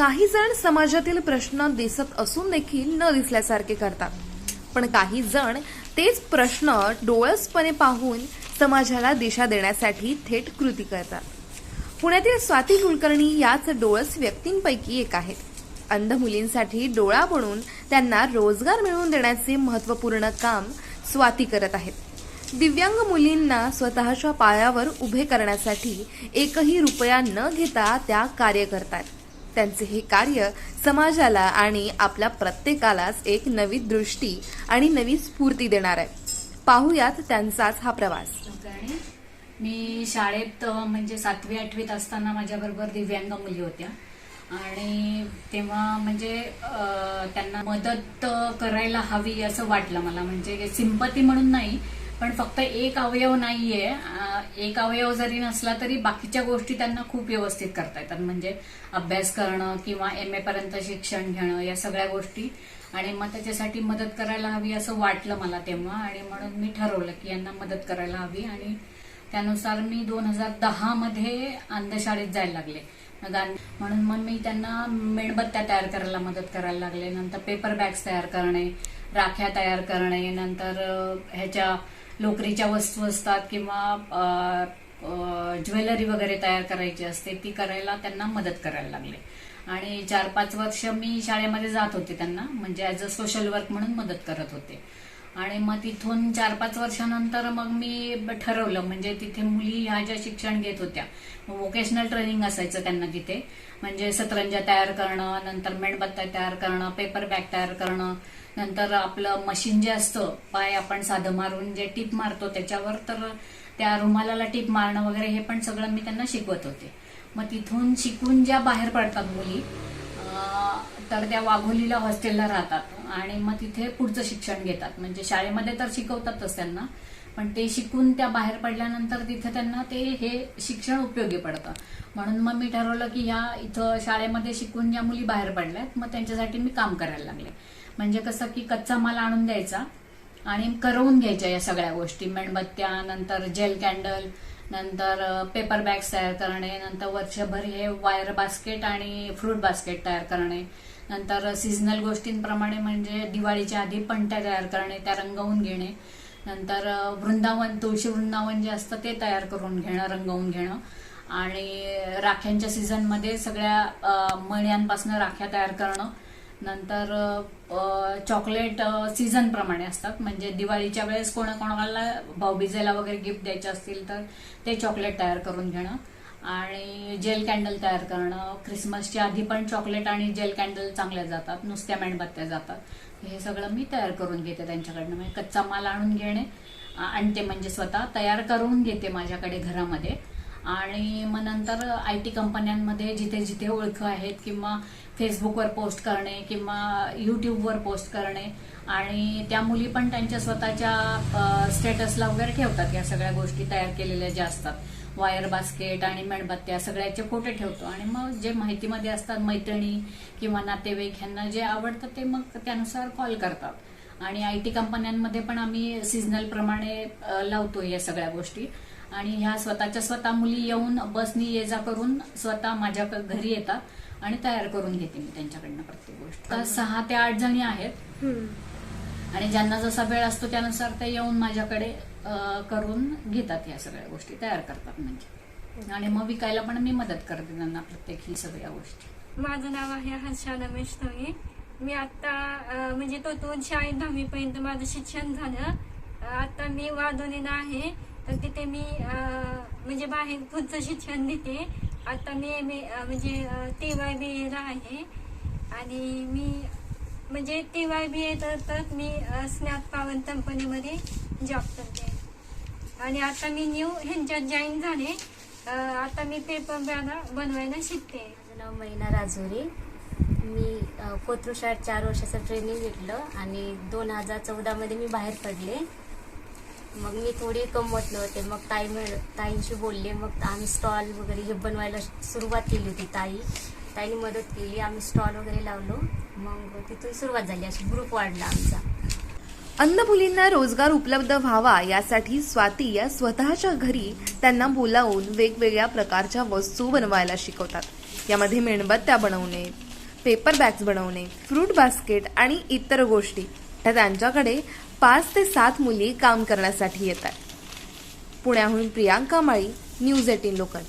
काही जण समाजातील प्रश्न दिसत असून देखील न दिसल्यासारखे करतात. पण काही जण तेच प्रश्न डोळसपणे पाहून समाजाला दिशा देण्यासाठी थेट कृती करतात. पुण्यातील स्वाती कुलकर्णी याच डोळस व्यक्तींपैकी एक आहेत. अंध मुलींसाठी डोळा बनून त्यांना रोजगार मिळवून देण्याचे महत्त्वपूर्ण काम स्वाती करत आहेत. दिव्यांग मुलींना स्वतःच्या पायावर उभे करण्यासाठी एकही रुपया न घेता त्या कार्य करतात. त्यांचे हे कार्य समाजाला आणि आपल्या प्रत्येकालाच एक नवी दृष्टी आणि नवी स्फूर्ती देणार आहे. पाहूयात त्यांचाच हा प्रवास. मी शाळेत म्हणजे सातवी आठवीत असताना माझ्याबरोबर दिव्यांग मुली होत्या. आणि तेव्हा म्हणजे त्यांना मदत करायला हवी असं वाटलं मला. म्हणजे सिंपती म्हणून नाही पण फक्त एक अवयव नाहीये. एक अवयव जरी नसला तरी बाकीच्या गोष्टी त्यांना खूप व्यवस्थित करता येतात. म्हणजे अभ्यास करणं किंवा एम ए पर्यंत शिक्षण घेणं या सगळ्या गोष्टी. आणि मग त्याच्यासाठी मदत करायला हवी असं वाटलं मला तेव्हा. आणि म्हणून मी ठरवलं की यांना मदत करायला हवी. आणि त्यानुसार मी दोन हजार दहा मध्ये अंधशाळेत जायला लागले. म्हणून मग मी त्यांना मेणबत्त्या तयार करायला मदत करायला लागले. नंतर पेपर बॅग्स तयार करणे राख्या तयार करणे. नंतर ह्याच्या लोकरीच्या वस्तू असतात किंवा ज्वेलरी वगैरे तयार करायची असते ती करायला त्यांना मदत करायला लागले. आणि चार पाच वर्ष मी शाळेमध्ये जात होते त्यांना म्हणजे ऍज अ सोशल वर्क म्हणून मदत करत होते. आणि मग तिथून चार पाच वर्षानंतर मग मी ठरवलं म्हणजे तिथे मुली ह्या ज्या शिक्षण घेत होत्या वोकेशनल ट्रेनिंग असायचं त्यांना तिथे. म्हणजे सतरंजा तयार करणं नंतर मेणबत्त्या तयार करणं पेपर बॅग तयार करणं नंतर आपलं मशीन जे असतं पाय आपण साधं मारून जे टीप मारतो त्याच्यावर तर त्या रुमालाला टीप मारणं वगैरे हे पण सगळं मी त्यांना शिकवत होते. मग तिथून शिकून ज्या बाहेर पडतात मुली तर त्या वाघोलीला हॉस्टेलला राहतात. आणि मग तिथे पुढचं शिक्षण घेतात. म्हणजे शाळेमध्ये तर शिकवतातच त्यांना पण ते शिकून त्या बाहेर पडल्यानंतर तिथे त्यांना ते हे शिक्षण उपयोगी पडतं. म्हणून मग मी ठरवलं की ह्या इथं शाळेमध्ये शिकून ज्या मुली बाहेर पडल्यात मग त्यांच्यासाठी मी काम करायला लागले. म्हणजे कसं की कच्चा माल आणून द्यायचा आणि करवून घ्यायच्या या सगळ्या गोष्टी मेणबत्त्या नंतर जेल कॅन्डल नंतर पेपर बॅग्स तयार करणे नंतर वर्षभर हे वायर बास्केट आणि फ्रूट बास्केट तयार करणे. नंतर सीझनल गोष्टींप्रमाणे म्हणजे दिवाळीच्या आधी पणत्या तयार करणे त्या रंगवून घेणे. नंतर वृंदावन तुळशी वृंदावन जे असतं ते तयार करून घेणं रंगवून घेणं. आणि राख्यांच्या सीझनमध्ये सगळ्या मण्यांपासून राख्या तयार करणं. नंतर चॉकलेट सीझन प्रमाणे असतात. म्हणजे दिवाळीच्या वेळेस कोणाकोणाला भाऊबीजेला वगैरे गिफ्ट द्यायचे असतील तर ते चॉकलेट तयार करून घेणं. आणि जेल कॅन्डल तयार करणं. क्रिसमसच्या आधी पण चॉकलेट आणि जेल कॅन्डल चांगल्या जातात. नुसत्या मेणबत्त्या जातात. हे सगळं मी तयार करून घेते त्यांच्याकडनं. म्हणजे कच्चा माल आणून घेणे. आणते म्हणजे स्वतः. तयार करून घेते माझ्याकडे घरामध्ये. आणि मग नंतर आय टी कंपन्यांमध्ये जिथे जिथे ओळख आहेत किंवा फेसबुकवर पोस्ट करणे किंवा युट्यूबवर पोस्ट करणे आणि त्या मुली पण त्यांच्या स्वतःच्या स्टेटसला वगैरे ठेवतात या सगळ्या गोष्टी तयार केलेल्या ज्या असतात. वायर बास्केट आणि मेणबत्त्या सगळ्याचे फोटो ठेवतो आणि मग जे माहितीमध्ये असतात मैत्रिणी किंवा नातेवाईक ह्यांना जे आवडतं ते मग त्यानुसार कॉल करतात. आणि आय टी कंपन्यांमध्ये पण आम्ही सिजनल प्रमाणे लावतो या सगळ्या गोष्टी. आणि ह्या स्वतःच्या स्वतः मुली येऊन बसनी ये जा करून स्वतः माझ्या घरी येतात आणि तयार करून घेते मी त्यांच्याकडनं प्रत्येक गोष्ट. सहा ते आठ जणी आहेत. आणि ज्यांना जसा वेळ असतो त्यानुसार ते येऊन माझ्याकडे करून घेतात या सगळ्या गोष्टी तयार करतात म्हणजे. आणि मग विकायला पण मी मदत करते त्यांना प्रत्येक ही सगळ्या गोष्टी. माझं नाव आहे हर्षा रमेश थोये मी आता म्हणजे तोतून शाळेत दहावी पर्यंत माझं शिक्षण झालं आता मी वादोनीला आहे. तर तिथे मी म्हणजे बाहेर पुढचं शिक्षण देते. आता मी एम ए म्हणजे टी वाय बी एला आहे. आणि मी म्हणजे टी वाय बी ए तर तर मी स्नॅप पावन कंपनीमध्ये जॉब करते. आणि आता मी न्यू ह्यांच्यात जॉईन झाले. आता मी पेपर बॅगा बनवायला शिकते. माझं नाव मैना राजुरी. मी अ, शाळेत चार वर्षाचं ट्रेनिंग घेतलं आणि दोन हजार चौदामध्ये मी बाहेर पडले. मग मी थोडी कमवत नव्हते. मग ताई मिळ ताईंशी बोलले. मग आम्ही स्टॉल वगैरे हे बनवायला सुरुवात केली होती ताई. ताईने मदत केली. आम्ही स्टॉल वगैरे लावलो. मग तिथून सुरुवात झाली. अशी ग्रुप वाढला आमचा. अन्नबुलींना रोजगार उपलब्ध व्हावा यासाठी स्वाती या स्वतःच्या घरी त्यांना बोलावून वेगवेगळ्या प्रकारच्या वस्तू बनवायला शिकवतात. यामध्ये मेणबत्त्या बनवणे पेपर बॅग्स बनवणे फ्रूट बास्केट आणि इतर गोष्टी. तर त्यांच्याकडे पाच ते सात मुली काम करण्यासाठी येतात. पुण्याहून Priyanka Mali news eighteen local.